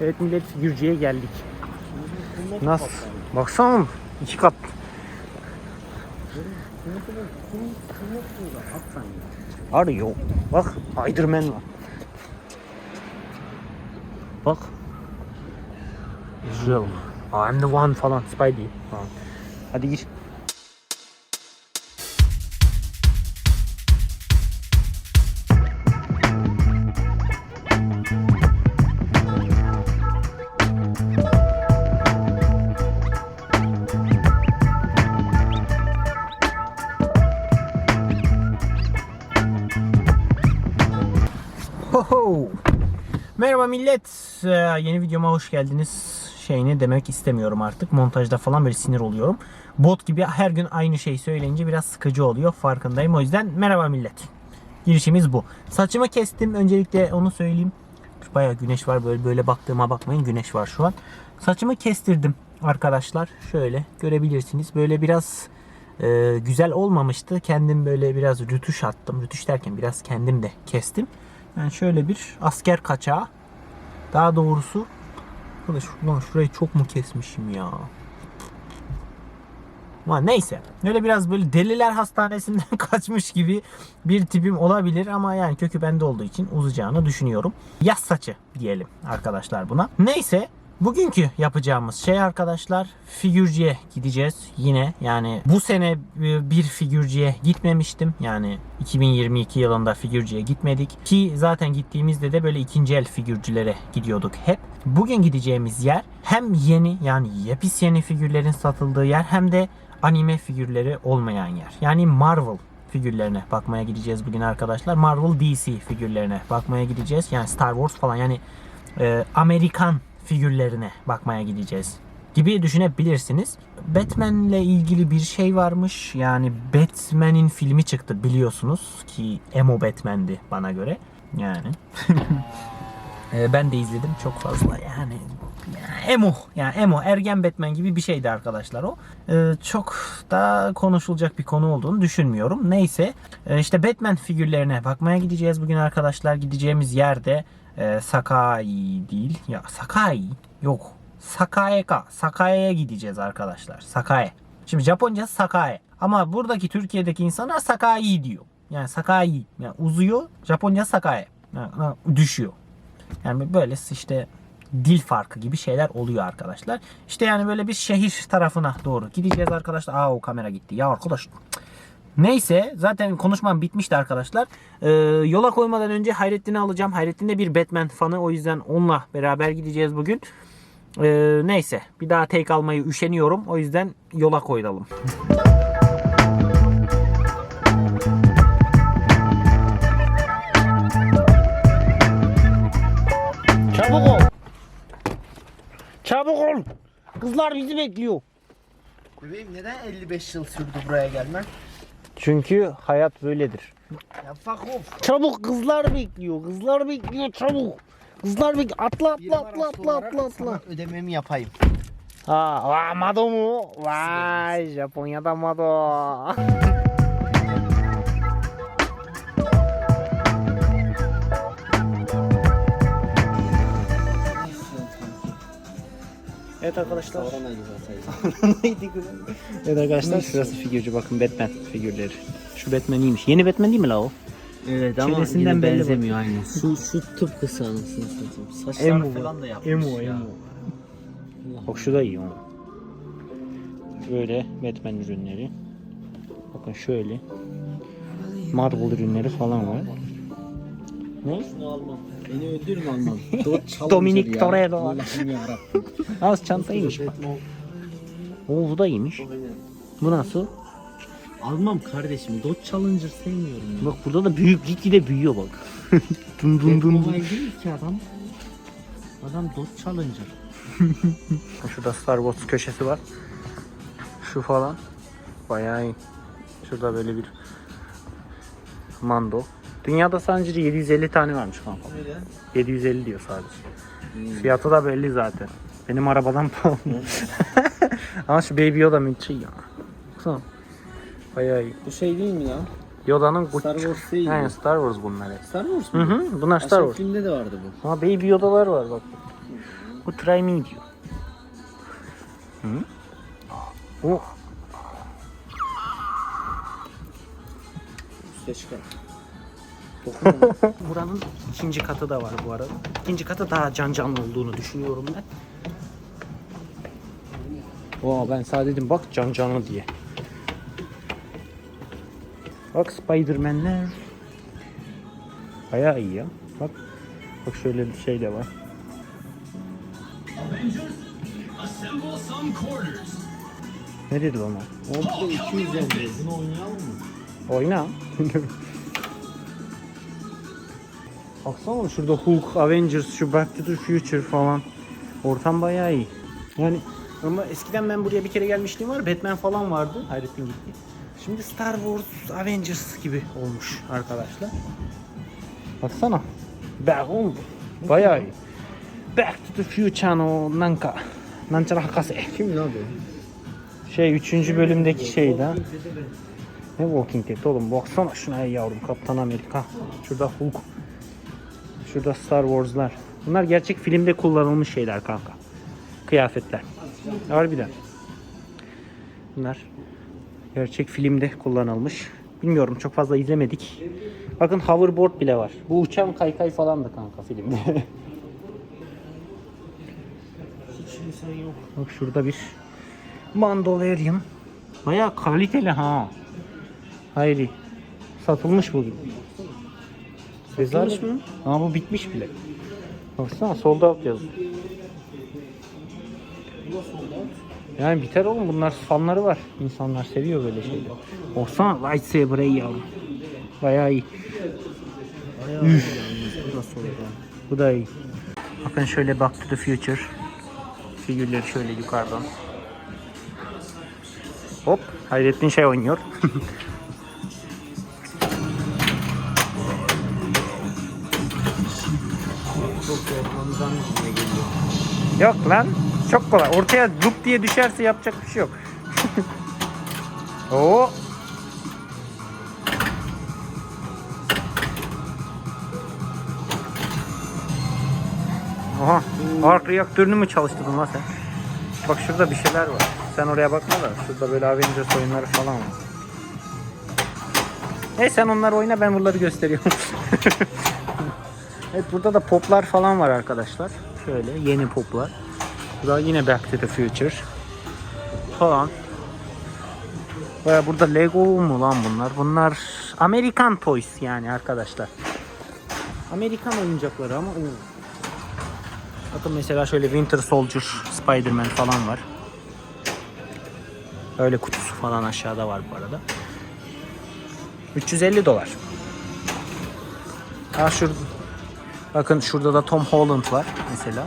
Evet millet figürcüye geldik. Nasıl? Baksana iki kat. Arıyor. Bak Spiderman var. Bak. Israel. I'm the one falan. Spidey. Ha. Hadi gir. Hoho. Merhaba millet. Ee, yeni videoma hoş geldiniz. Şeyini demek istemiyorum artık. Montajda falan böyle sinir oluyorum. Bot gibi her gün aynı şey söyleyince biraz sıkıcı oluyor. Farkındayım. O yüzden merhaba millet. Girişimiz bu. Saçımı kestim. Öncelikle onu söyleyeyim. Bayağı güneş var. Böyle böyle baktığıma bakmayın. Güneş var şu an. Saçımı kestirdim arkadaşlar. Şöyle görebilirsiniz. Böyle biraz e, güzel olmamıştı. Kendim böyle biraz rütuş attım. Rütuş derken biraz kendim de kestim. Yani şöyle bir asker kaçağı. Daha doğrusu Arkadaş ulan şurayı çok mu kesmişim ya? Ama neyse. Öyle biraz böyle deliler hastanesinden kaçmış gibi bir tipim olabilir ama yani kökü bende olduğu için uzayacağını düşünüyorum. Yaz saçı diyelim arkadaşlar buna. Neyse Bugünkü yapacağımız şey arkadaşlar figürcüye gideceğiz yine yani bu sene e, bir figürcüye gitmemiştim yani 2022 yılında figürcüye gitmedik ki zaten gittiğimizde de böyle ikinci el figürcülere gidiyorduk hep. Bugün gideceğimiz yer hem yeni yani yepis yeni figürlerin satıldığı yer hem de anime figürleri olmayan yer yani Marvel figürlerine bakmaya gideceğiz bugün arkadaşlar. Marvel DC figürlerine bakmaya gideceğiz. Yani Star Wars falan yani e, Amerikan figürlerine bakmaya gideceğiz gibi düşünebilirsiniz. Batman'le ilgili bir şey varmış. Yani Batman'in filmi çıktı biliyorsunuz ki emo Batman'di bana göre. Yani Ee, ben de izledim çok fazla yani emo yani emo ergen Batman gibi bir şeydi arkadaşlar o. Ee, çok da konuşulacak bir konu olduğunu düşünmüyorum. Neyse Ee, işte Batman figürlerine bakmaya gideceğiz bugün arkadaşlar. Gideceğimiz yerde e, Sakai değil ya Sakai yok Sakae'ka Sakae'ye gideceğiz arkadaşlar. Sakae. Şimdi Japonca Sakae ama buradaki Türkiye'deki insanlar Sakai diyor. Yani Sakai yani uzuyor. Japonca Sakae. Yani düşüyor. Yani böyle işte dil farkı gibi şeyler oluyor arkadaşlar. İşte yani böyle bir şehir tarafına doğru gideceğiz arkadaşlar. Aa o kamera gitti. Ya arkadaş Neyse zaten konuşmam bitmişti arkadaşlar. Ee, yola koymadan önce Hayrettin'i alacağım. Hayrettin de bir Batman fanı. O yüzden onunla beraber gideceğiz bugün. Ee, neyse bir daha take almayı üşeniyorum. O yüzden yola koyalım. Çabuk ol. Çabuk ol. Kızlar bizi bekliyor. Bebeğim neden 55 yıl sürdü buraya gelmen? Çünkü hayat böyledir. Ya fuck off. Çabuk kızlar bekliyor. Kızlar bekliyor çabuk. Kızlar bekliyor. Atla atla atla atla atla atla. ödememi yapayım. Ha, vay Mado mu? Vay Japonya'da Mado. Evet arkadaşlar. Neydi kızım? Evet arkadaşlar şurası figürcü bakın Batman figürleri. Şu Batman iyiymiş. Yeni Batman değil mi la o? Evet ama Çenesinden yine belli benzemiyor aynen. Şu, şu tıpkısı anasını satayım. Saçlar Emo. falan da yapmış Emo ya. emo. Bak şu da iyi o. Böyle Batman ürünleri. Bakın şöyle. Marvel ürünleri falan var. Ne? Şunu almam. Beni öldürün Dominic ya. Toretto. Allah'ım yarabbim. Az çantaymış bak. Oo bu da iyiymiş. Bu nasıl? Almam kardeşim. Dodge Challenger sevmiyorum ya. Bak burada da büyük gitgide büyüyor bak. dun dun dun dun. Batmobile değil ki adam. Adam Dodge Challenger. Şurada Star Wars köşesi var. Şu falan. Bayağı iyi. Şurada böyle bir Mando. Dünyada sadece 750 tane varmış kanka. Öyle. 750 diyor sadece. Fiyatı da belli zaten. Benim arabadan pahalı. Ama şu Baby Yoda müthiş ya. Baksana. Bayağı iyi. Bu şey değil mi ya? Yoda'nın Star Wars değil Aynen mi? Star Wars bunlar. Star Wars Hı mu? hı. Bunlar Star Aşağı Wars. filmde de vardı bu. Ha Baby Yoda'lar var bak. Bu try me diyor. Hı? Bu Üste çıkar. Buranın ikinci katı da var bu arada. İkinci katı daha can canlı olduğunu düşünüyorum ben. Vaa ben sadece dedim bak can canlı diye. Bak Spiderman'ler. Bayağı iyi ya. Bak. Bak şöyle bir şey de var. Assemble some quarters. Ne dedi? Orada 200 yazıyor. Bunu oynayalım mı? Oyna. Baksana şurada Hulk, Avengers, şu Back to the Future falan. Ortam bayağı iyi. Yani ama eskiden ben buraya bir kere gelmişliğim var. Batman falan vardı. Hayrettin gitti. Şimdi Star Wars, Avengers gibi olmuş arkadaşlar. Baksana. Back oğlum. Bayağı iyi. Back to the Future no nanka. Nanchara hakase. Kim lan bu? Şey 3. bölümdeki şeydi ha. Ne Walking Dead oğlum baksana şuna yavrum Kaptan Amerika. Şurada Hulk. Şurada Star Wars'lar. Bunlar gerçek filmde kullanılmış şeyler kanka. Kıyafetler. Harbiden. Bunlar gerçek filmde kullanılmış. Bilmiyorum çok fazla izlemedik. Bakın hoverboard bile var. Bu uçan kaykay falan da kanka filmde. Hiç insan yok. Bak şurada bir Mandalorian. Bayağı kaliteli ha. Hayri. Satılmış bugün. Satılmış mı? Ama bu bitmiş bile. Baksana sold out yazıyor. Yani biter oğlum bunlar fanları var. İnsanlar seviyor böyle şeyleri. Baksana lightsaber ey yavrum. Bayağı iyi. İyi sonra. Bu da iyi. Bakın şöyle Back to the Future. Figürleri şöyle yukarıdan. Hop. Hayrettin şey oynuyor. Çok ortamdan yine geliyor. Yok lan. Çok kolay. Ortaya dup diye düşerse yapacak bir şey yok. Oo. Aha. Ark reaktörünü mü çalıştırdın lan sen? Bak şurada bir şeyler var. Sen oraya bakma da. Şurada böyle Avengers oyunları falan var. Hey sen onları oyna ben bunları gösteriyorum. evet burada da poplar falan var arkadaşlar. Şöyle yeni poplar. Bu da yine Back to the Future. Falan. Baya burada Lego mu lan bunlar? Bunlar Amerikan Toys yani arkadaşlar. Amerikan oyuncakları ama oo. Bakın mesela şöyle Winter Soldier, Spider-Man falan var. Öyle kutusu falan aşağıda var bu arada. 350 dolar. Ha şurada. Bakın şurada da Tom Holland var mesela.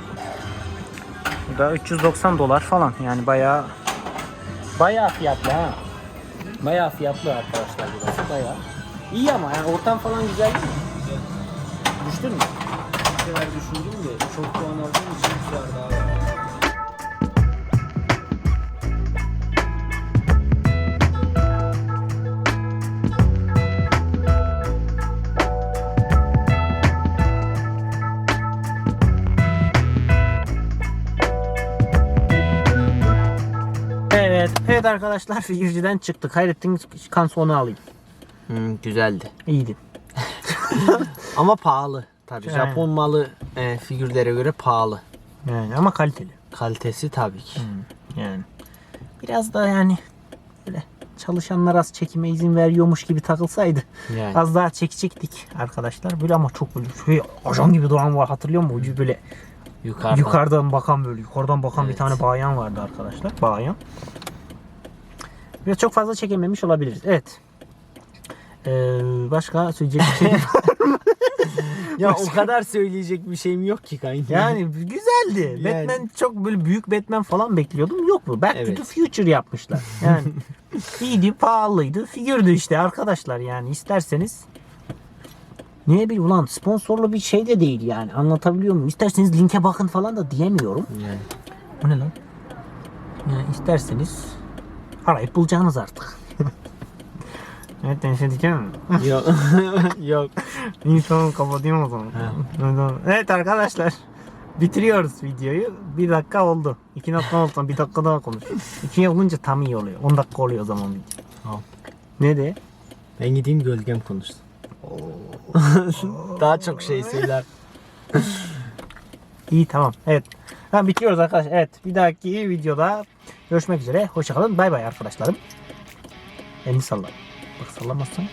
Bu da 390 dolar falan. Yani bayağı bayağı fiyatlı ha. Bayağı fiyatlı arkadaşlar burası bayağı. İyi ama yani ortam falan güzel değil mi? Düştün mü? Bir sefer düşündüm de çok puan aldığım için bir sefer daha Evet. Arkadaşlar figürcüden çıktık. Hayrettin kan sonu alayım. Hmm, güzeldi. İyiydi. Ama pahalı. Tabii Aynen. Japon malı e, figürlere göre pahalı. Yani ama kaliteli. Kalitesi tabii ki. Yani biraz da yani böyle çalışanlar az çekime izin veriyormuş gibi takılsaydı Yani. az daha çekecektik arkadaşlar. Böyle ama çok böyle şey ajan gibi duran var hatırlıyor musun? Ucu böyle Yukarıdan. yukarıdan bakan böyle yukarıdan bakan bir Evet. tane bayan vardı arkadaşlar. Bayan. Biraz çok fazla çekememiş olabiliriz. Evet. Ee, başka söyleyecek bir şey Ya o kadar söyleyecek bir şeyim yok ki kanka. Yani güzeldi. Yani. Batman çok böyle büyük Batman falan bekliyordum. Yok bu. Back to Evet. the Future yapmışlar. Yani iyiydi, pahalıydı. Figürdü işte arkadaşlar yani isterseniz ne bileyim ulan sponsorlu bir şey de değil yani anlatabiliyor muyum? İsterseniz linke bakın falan da diyemiyorum. Yani. Bu ne lan? Yani isterseniz arayıp bulacağınız artık. Evet şey diyeceğim mi? Yok. Yok. İnsanın kapatayım o zaman. Evet arkadaşlar. Bitiriyoruz videoyu. Bir dakika oldu. İki dakika oldu. Bir dakika daha konuş. İki olunca tam iyi oluyor. 10 dakika oluyor o zaman video. Tamam. Ne de? Ben gideyim gölgem konuşsun. Daha çok şey söyler. İyi tamam. Evet. Tamam bitiriyoruz arkadaşlar. Evet. Bir dahaki videoda görüşmek üzere. Hoşçakalın. Bay bay arkadaşlarım. Elini salla. Bak sallamazsan.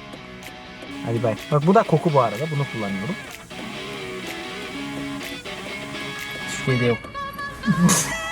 Hadi bay. Bak bu da koku bu arada. Bunu kullanıyorum. Hiçbir şey de yok.